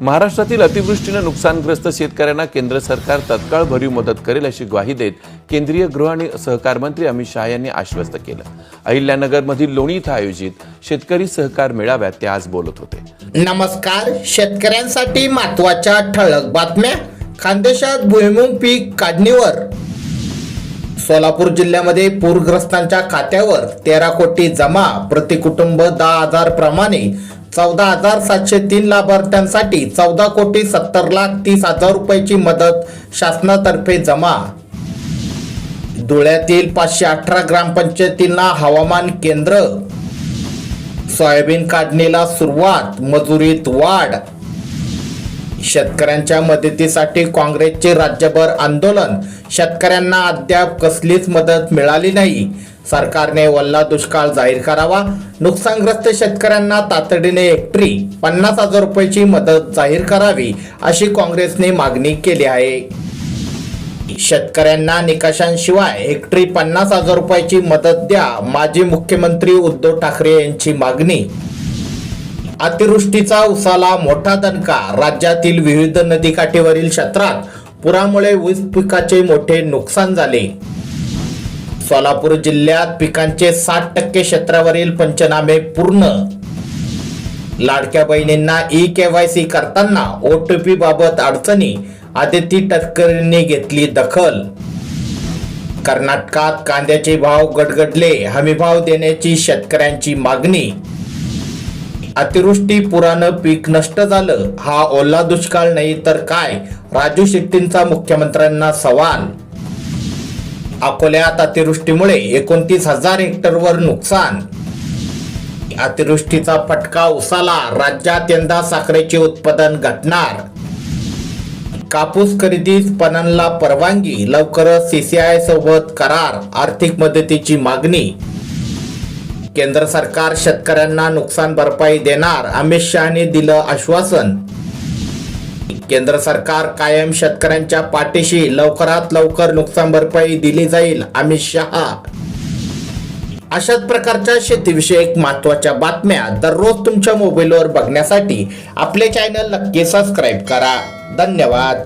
महाराष्ट्रातील अतिवृष्टीनं नुकसानग्रस्त शेतकऱ्यांना केंद्र सरकार तत्काळ भरीव मदत करेल अशी ग्वाही देत केंद्रीय गृह आणि सहकार मंत्री अमित शहा यांनी आश्वस्त केलं. अहिल्यानगरमधील लोणी इथं आयोजित शेतकरी सहकार मेळाव्यात ते आज बोलत होते. नमस्कार. शेतकऱ्यांसाठी महत्त्वाच्या ठळक बातम्या. खानदेशात भुईमुग पीक काढणीवर. सोलापूर जिल्ह्यामध्ये पूरग्रस्तांच्या खात्यावर तेरा कोटी जमा प्रति कुटुंब दहा हजार प्रमाणे चौदा हजार सातशे तीन लाभार्थ्यांसाठी चौदा कोटी सत्तर लाख तीस हजार रुपयाची मदत शासनातर्फे जमा. धुळ्यातील पाचशे अठरा ग्रामपंचायतींना हवामान केंद्र. सोयाबीन काढणीला सुरुवात मजुरीत वाढ. शेतकऱ्यांच्या मदतीसाठी काँग्रेसचे राज्यभर आंदोलन. शेतकऱ्यांना अद्याप कसलीच मदत मिळाली नाही. सरकारने वल्ला दुष्काळ जाहीर करावा. नुकसानग्रस्त शेतकऱ्यांना तातडीने एकट्री पन्नास हजार रुपयाची मदत जाहीर करावी अशी काँग्रेसने मागणी केली आहे. शेतकऱ्यांना निकषांशिवाय हेक्टरी पन्नास हजार रुपयाची मदत द्या माजी मुख्यमंत्री उद्धव ठाकरे यांची मागणी. अतिवृष्टीचा उसाला मोठा दणका. राज्यातील विविध नदीकाठीवरील क्षेत्रात पुरामुळे ऊस पिकाचे मोठे नुकसान झाले. सोलापूर जिल्ह्यात पिकांचे साठ टक्के क्षेत्रावरील पंचनामे पूर्ण. लाडक्या बहिणींना ई केवायसी करताना ओ टी पी बाबत अडचणी आदिती तटकरेंनी घेतली दखल. कर्नाटकात कांद्याचे भाव गडगडले हमीभाव देण्याची शेतकऱ्यांची मागणी. अतिवृष्टी पुरानं पीक नष्ट झालं हा ओला दुष्काळ नाही तर काय? राजू शेट्टींचा मुख्यमंत्र्यांना सवाल. अकोल्यात अतिवृष्टीमुळे एकोणतीस हजार हेक्टरवर नुकसान. अतिवृष्टीचा फटका उसाला राज्यात यंदा साखरेचे उत्पादन घटणार. कापूस खरेदीस पणनला परवानगी लवकरच सीसीआय सोबत करार आर्थिक मदतीची मागणी. केंद्र सरकार शेतकऱ्यांना नुकसान भरपाई देणार अमित शहाने दिलं आश्वासन. केंद्र सरकार कायम शेतकऱ्यांच्या पाठीशी लवकरात लवकर नुकसान भरपाई दिली जाईल अमित शहा. अशाच प्रकारच्या शेतीविषयक महत्त्वाच्या बातम्या दररोज तुमच्या मोबाईलवर बघण्यासाठी आपले चॅनल नक्की सबस्क्राईब करा. धन्यवाद.